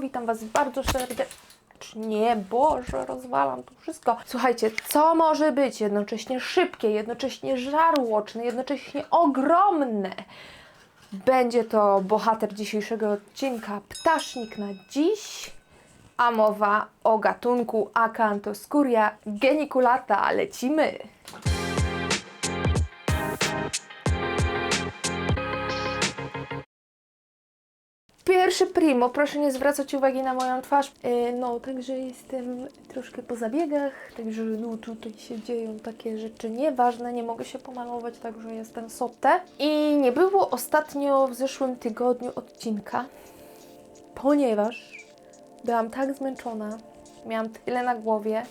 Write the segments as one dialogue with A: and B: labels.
A: Witam Was bardzo serdecznie. Boże, rozwalam tu wszystko. Słuchajcie, co może być jednocześnie szybkie, jednocześnie żarłoczne, jednocześnie ogromne? Będzie to bohater dzisiejszego odcinka, ptasznik na dziś, a mowa o gatunku Acanthoscuria geniculata. Lecimy! Pierwszy primo, proszę nie zwracać uwagi na moją twarz. Yy, no, także jestem troszkę po zabiegach, także no tutaj się dzieją takie rzeczy nieważne, nie mogę się pomalować, także jestem sotte. I nie było ostatnio w zeszłym tygodniu odcinka, ponieważ byłam tak zmęczona, miałam tyle na głowie,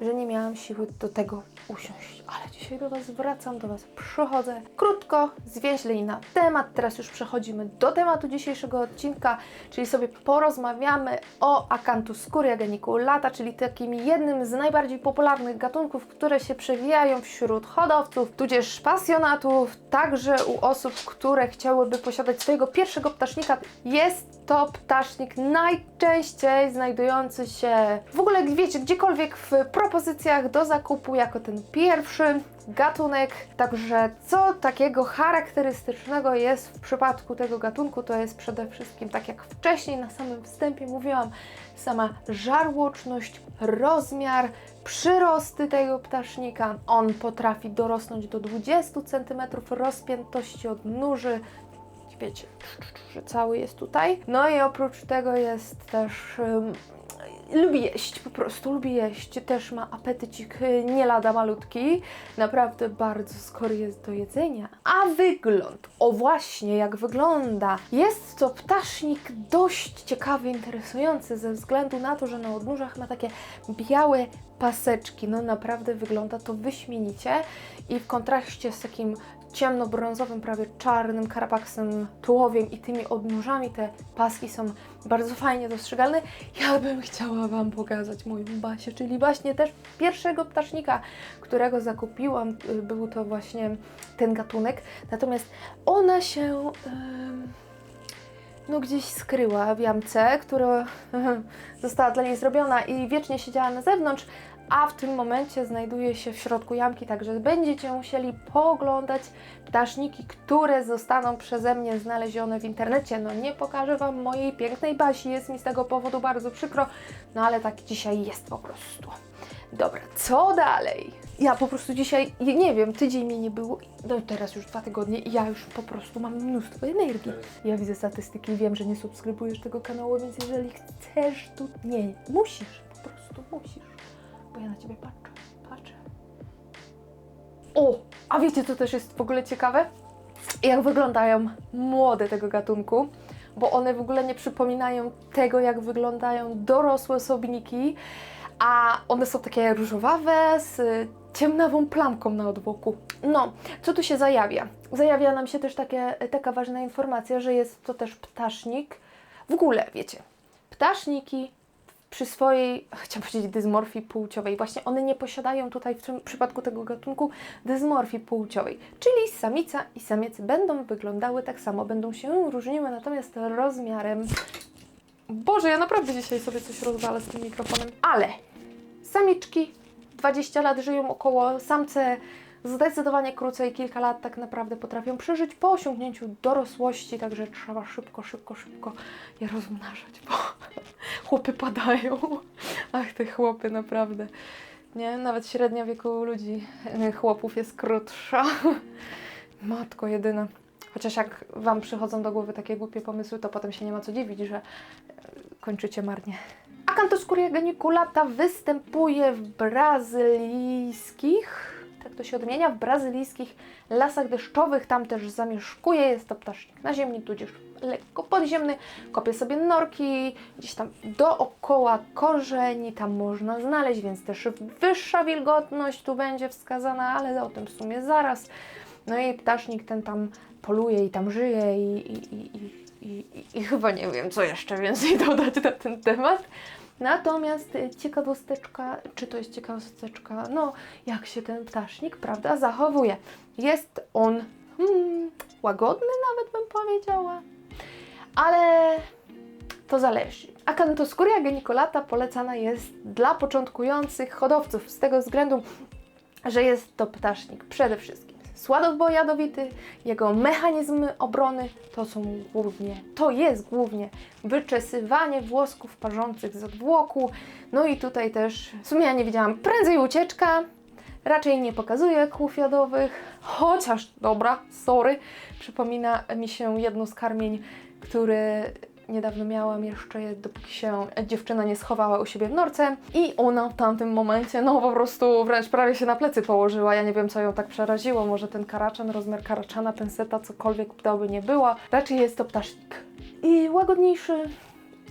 A: że nie miałam siły do tego usiąść. Ale dzisiaj do Was wracam, do Was przychodzę. Krótko, zwięźlej na temat. Teraz już przechodzimy do tematu dzisiejszego odcinka, czyli sobie porozmawiamy o Acanthoscuria geniculata, czyli takim jednym z najbardziej popularnych gatunków, które się przewijają wśród hodowców, tudzież pasjonatów, także u osób, które chciałyby posiadać swojego pierwszego ptasznika. Jest to ptasznik najczęściej znajdujący się w ogóle, wiecie, gdziekolwiek w propozycjach do zakupu jako ten pierwszy gatunek. Także co takiego charakterystycznego jest w przypadku tego gatunku, to jest przede wszystkim, tak jak wcześniej na samym wstępie mówiłam, sama żarłoczność, rozmiar, przyrosty tego ptasznika. On potrafi dorosnąć do 20 cm rozpiętości od nóży, wiecie, cały jest tutaj. No i oprócz tego jest też. Lubi jeść, po prostu lubi jeść. Też ma apetycik y, nie lada malutki. Naprawdę bardzo skory jest do jedzenia. A wygląd, o właśnie jak wygląda. Jest to ptasznik dość ciekawy, interesujący ze względu na to, że na odnóżach ma takie białe paseczki. No naprawdę wygląda to wyśmienicie i w kontraście z takim ciemnobrązowym, prawie czarnym karapaksem, tułowiem i tymi odnóżami te paski są bardzo fajnie dostrzegalne. Ja bym chciała Wam pokazać moją Basię, czyli właśnie też pierwszego ptasznika, którego zakupiłam. Y, Był to właśnie ten gatunek. Natomiast ona się... em, no gdzieś skryła w jamce, która została dla niej zrobiona i wiecznie siedziała na zewnątrz, a w tym momencie znajduje się w środku jamki, także będziecie musieli pooglądać ptaszniki, które zostaną przeze mnie znalezione w internecie. No nie pokażę Wam mojej pięknej Basi, jest mi z tego powodu bardzo przykro, no ale tak dzisiaj jest po prostu. Dobra, co dalej? Ja po prostu dzisiaj, nie wiem, tydzień mnie nie było, no teraz już dwa tygodnie i ja już po prostu mam mnóstwo energii. Ja widzę statystyki i wiem, że nie subskrybujesz tego kanału, więc jeżeli chcesz, to nie, musisz, po prostu musisz, bo ja na Ciebie patrzę, patrzę. O, a wiecie co też jest w ogóle ciekawe? Jak wyglądają młode tego gatunku, bo one w ogóle nie przypominają tego, jak wyglądają dorosłe osobniki, a one są takie różowawe z ciemnawą plamką na odboku. No, co tu się zajawia? Zajawia nam się też takie, taka ważna informacja, że jest to też ptasznik. W ogóle, wiecie, ptaszniki przy swojej, chciałam powiedzieć, dysmorfii płciowej, właśnie one nie posiadają tutaj w tym przypadku tego gatunku dysmorfii płciowej, czyli samica i samiec będą wyglądały tak samo, będą się różniły natomiast rozmiarem. Boże, ja naprawdę dzisiaj sobie coś rozwalę z tym mikrofonem, ale samiczki 20 lat żyją około, samce zdecydowanie krócej, kilka lat tak naprawdę potrafią przeżyć po osiągnięciu dorosłości, także trzeba szybko, szybko, szybko je rozmnażać, bo chłopy padają. Ach, te chłopy, naprawdę. Nie, nawet średnia wieku ludzi, e, chłopów jest krótsza. Matko jedyna. Chociaż jak Wam przychodzą do głowy takie głupie pomysły, to potem się nie ma co dziwić, że e, kończycie marnie. Acanthoscuria geniculata występuje w brazylijskich, tak to się odmienia, w brazylijskich lasach deszczowych. Tam też zamieszkuje, jest to ptasznik naziemny, tudzież lekko podziemny. Kopie sobie norki, gdzieś tam dookoła korzeni, tam można znaleźć, więc też wyższa wilgotność tu będzie wskazana, ale o tym w sumie zaraz. No i ptasznik ten tam poluje i tam żyje i, i, i i, i, i chyba nie wiem, co jeszcze więcej dodać na ten temat. Natomiast y, ciekawosteczka, czy to jest ciekawosteczka, no jak się ten ptasznik, prawda, zachowuje. Jest on hmm, łagodny nawet bym powiedziała, ale to zależy. Acantoscuria geniculata polecana jest dla początkujących hodowców z tego względu, że jest to ptasznik przede wszystkim słodobojadowity, jego mechanizmy obrony to są głównie, to jest głównie wyczesywanie włosków parzących z odwłoku, no i tutaj też, w sumie ja nie widziałam, prędzej ucieczka, raczej nie pokazuje kłów jodowych, chociaż, dobra, sorry, przypomina mi się jedno z karmień, które niedawno miałam jeszcze, dopóki się dziewczyna nie schowała u siebie w norce i ona w tamtym momencie, no po prostu wręcz prawie się na plecy położyła. Ja nie wiem, co ją tak przeraziło. Może ten karaczan, rozmiar karaczana, penseta, cokolwiek by nie było. Raczej jest to ptasznik. I łagodniejszy,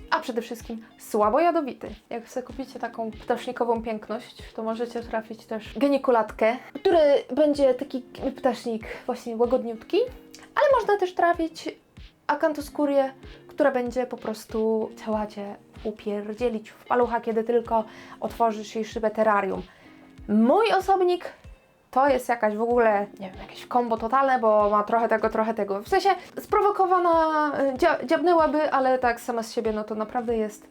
A: a przede wszystkim słabo jadowity. Jak sobie kupicie taką ptasznikową piękność, to możecie trafić też genikulatkę, który będzie taki ptasznik właśnie łagodniutki, ale można też trafić akantoskurię, która będzie po prostu chciała Cię upierdzielić w palucha, kiedy tylko otworzysz jej szybę terrarium. Mój osobnik to jest jakaś w ogóle, nie wiem, jakieś kombo totalne, bo ma trochę tego, trochę tego. W sensie sprowokowana, y, dzia dziabnęłaby, ale tak sama z siebie, no to naprawdę jest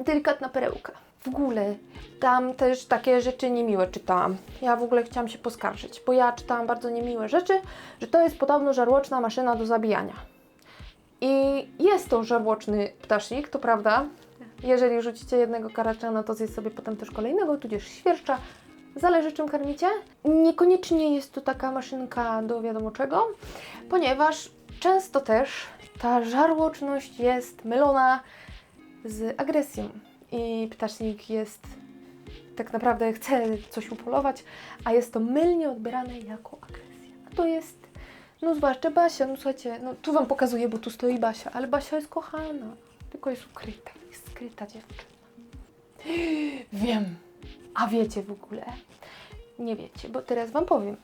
A: delikatna perełka. W ogóle tam też takie rzeczy niemiłe czytałam. Ja w ogóle chciałam się poskarżyć, bo ja czytałam bardzo niemiłe rzeczy, że to jest podobno żarłoczna maszyna do zabijania. I jest to żarłoczny ptasznik, to prawda. Jeżeli rzucicie jednego karaczana, to zjeść sobie potem też kolejnego, tudzież świerszcza. Zależy czym karmicie. Niekoniecznie jest to taka maszynka do wiadomo czego, ponieważ często też ta żarłoczność jest mylona z agresją. I ptasznik jest tak naprawdę chce coś upolować, a jest to mylnie odbierane jako agresja. To jest no zwłaszcza Basia, no słuchajcie, no tu Wam pokazuję, bo tu stoi Basia, ale Basia jest kochana, tylko jest ukryta, jest skryta dziewczyna. Wiem, a wiecie w ogóle? Nie wiecie, bo teraz Wam powiem,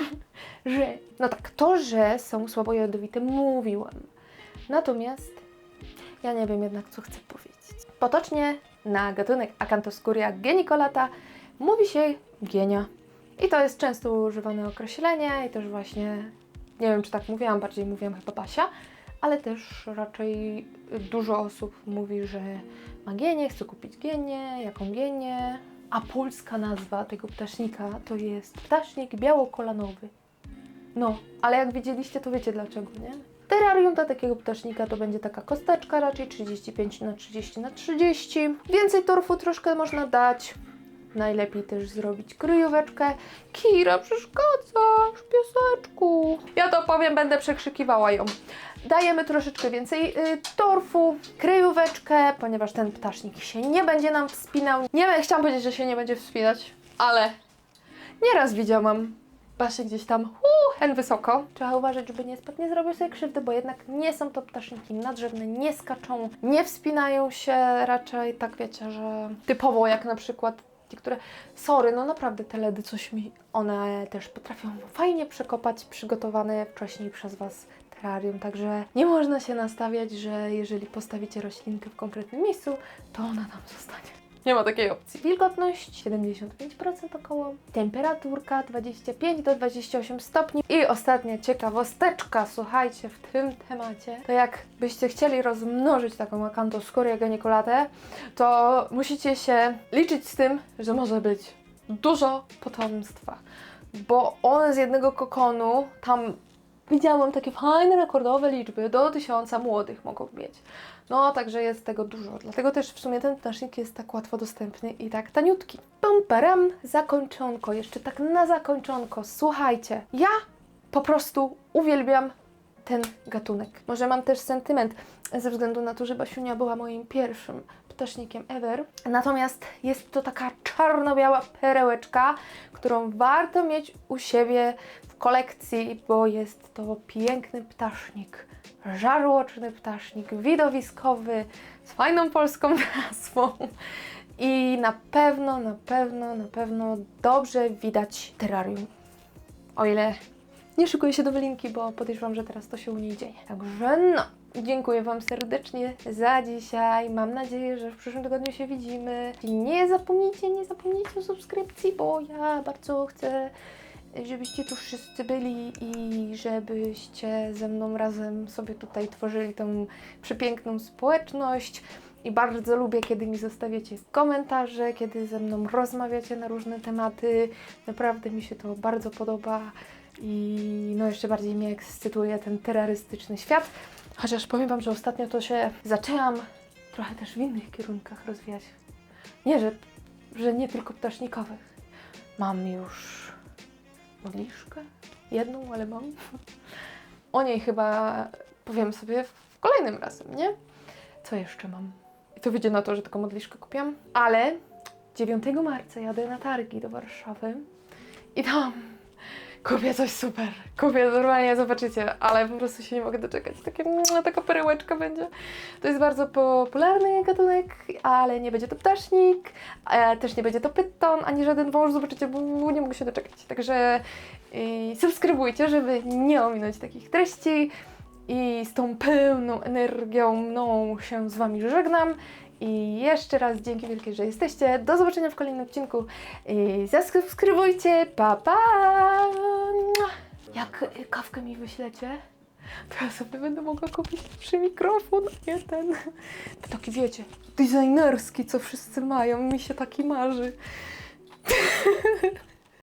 A: że, no tak, to, że są słabo jadowite, mówiłam. Natomiast ja nie wiem jednak, co chcę powiedzieć. Potocznie na gatunek Acanthoscuria genicolata mówi się genia. I to jest często używane określenie i też właśnie nie wiem, czy tak mówiłam, bardziej mówiłam chyba Basia, ale też raczej dużo osób mówi, że ma gienie, chce kupić gienie, jaką gienie. A polska nazwa tego ptasznika to jest ptasznik białokolanowy. No, ale jak widzieliście, to wiecie dlaczego, nie? Terrarium dla takiego ptasznika to będzie taka kosteczka raczej 35 na 30 na 30. Więcej torfu troszkę można dać. Najlepiej też zrobić kryjóweczkę. Kira, przeszkadzasz, pieseczku. Ja to powiem, będę przekrzykiwała ją. Dajemy troszeczkę więcej y, torfu, kryjóweczkę, ponieważ ten ptasznik się nie będzie nam wspinał. Nie wiem, chciałam powiedzieć, że się nie będzie wspinać, ale nieraz widziałam Basię gdzieś tam uh, hen wysoko. Trzeba uważać, żeby nie spadł, nie zrobił sobie krzywdy, bo jednak nie są to ptaszniki nadrzewne, nie skaczą, nie wspinają się raczej, tak wiecie, że typowo jak na przykład które, sorry, no naprawdę te LEDy coś mi, one też potrafią fajnie przekopać przygotowane wcześniej przez Was terrarium, także nie można się nastawiać, że jeżeli postawicie roślinkę w konkretnym miejscu, to ona tam zostanie. Nie ma takiej opcji. Wilgotność 75% około, temperaturka 25 do 28 stopni. I ostatnia ciekawosteczka, słuchajcie, w tym temacie, to jak byście chcieli rozmnożyć taką akantoskorię geniculatę, to musicie się liczyć z tym, że może być dużo potomstwa, bo one z jednego kokonu tam Widziałam takie fajne, rekordowe liczby, do tysiąca młodych mogą mieć. No, także jest tego dużo. Dlatego też w sumie ten ptasznik jest tak łatwo dostępny i tak taniutki. Pam, param, zakończonko, jeszcze tak na zakończonko. Słuchajcie, ja po prostu uwielbiam ten gatunek. Może mam też sentyment ze względu na to, że Basiunia była moim pierwszym ptasznikiem ever. Natomiast jest to taka czarno-biała perełeczka, którą warto mieć u siebie kolekcji, bo jest to piękny ptasznik, żarłoczny ptasznik, widowiskowy, z fajną polską nazwą. I na pewno, na pewno, na pewno dobrze widać terrarium. O ile nie szykuję się do wylinki, bo podejrzewam, że teraz to się u niej dzieje. Także no, dziękuję Wam serdecznie za dzisiaj. Mam nadzieję, że w przyszłym tygodniu się widzimy. I nie zapomnijcie, nie zapomnijcie o subskrypcji, bo ja bardzo chcę żebyście tu wszyscy byli i żebyście ze mną razem sobie tutaj tworzyli tą przepiękną społeczność. I bardzo lubię, kiedy mi zostawiacie komentarze, kiedy ze mną rozmawiacie na różne tematy. Naprawdę mi się to bardzo podoba i no jeszcze bardziej mnie ekscytuje ten terrorystyczny świat. Chociaż powiem Wam, że ostatnio to się zaczęłam trochę też w innych kierunkach rozwijać. Nie, że, że nie tylko ptasznikowych. Mam już modliszkę. Jedną, ale mam. O niej chyba powiem sobie w kolejnym razem, nie? Co jeszcze mam? I to wyjdzie na to, że tylko modliszkę kupiłam. Ale 9 marca jadę na targi do Warszawy i tam kupię coś super. Kupię normalnie, zobaczycie, ale po prostu się nie mogę doczekać. Takie, mm, taka perełeczka będzie. To jest bardzo popularny gatunek, ale nie będzie to ptasznik, też nie będzie to pyton, ani żaden wąż, zobaczycie, bo nie mogę się doczekać. Także yy, subskrybujcie, żeby nie ominąć takich treści. I z tą pełną energią mną się z Wami żegnam. I jeszcze raz dzięki wielkie, że jesteście. Do zobaczenia w kolejnym odcinku. I zasubskrybujcie. Pa, pa! Jak y, kawkę mi wyślecie, to ja sobie będę mogła kupić lepszy mikrofon, nie ten. To taki wiecie, designerski, co wszyscy mają. Mi się taki marzy.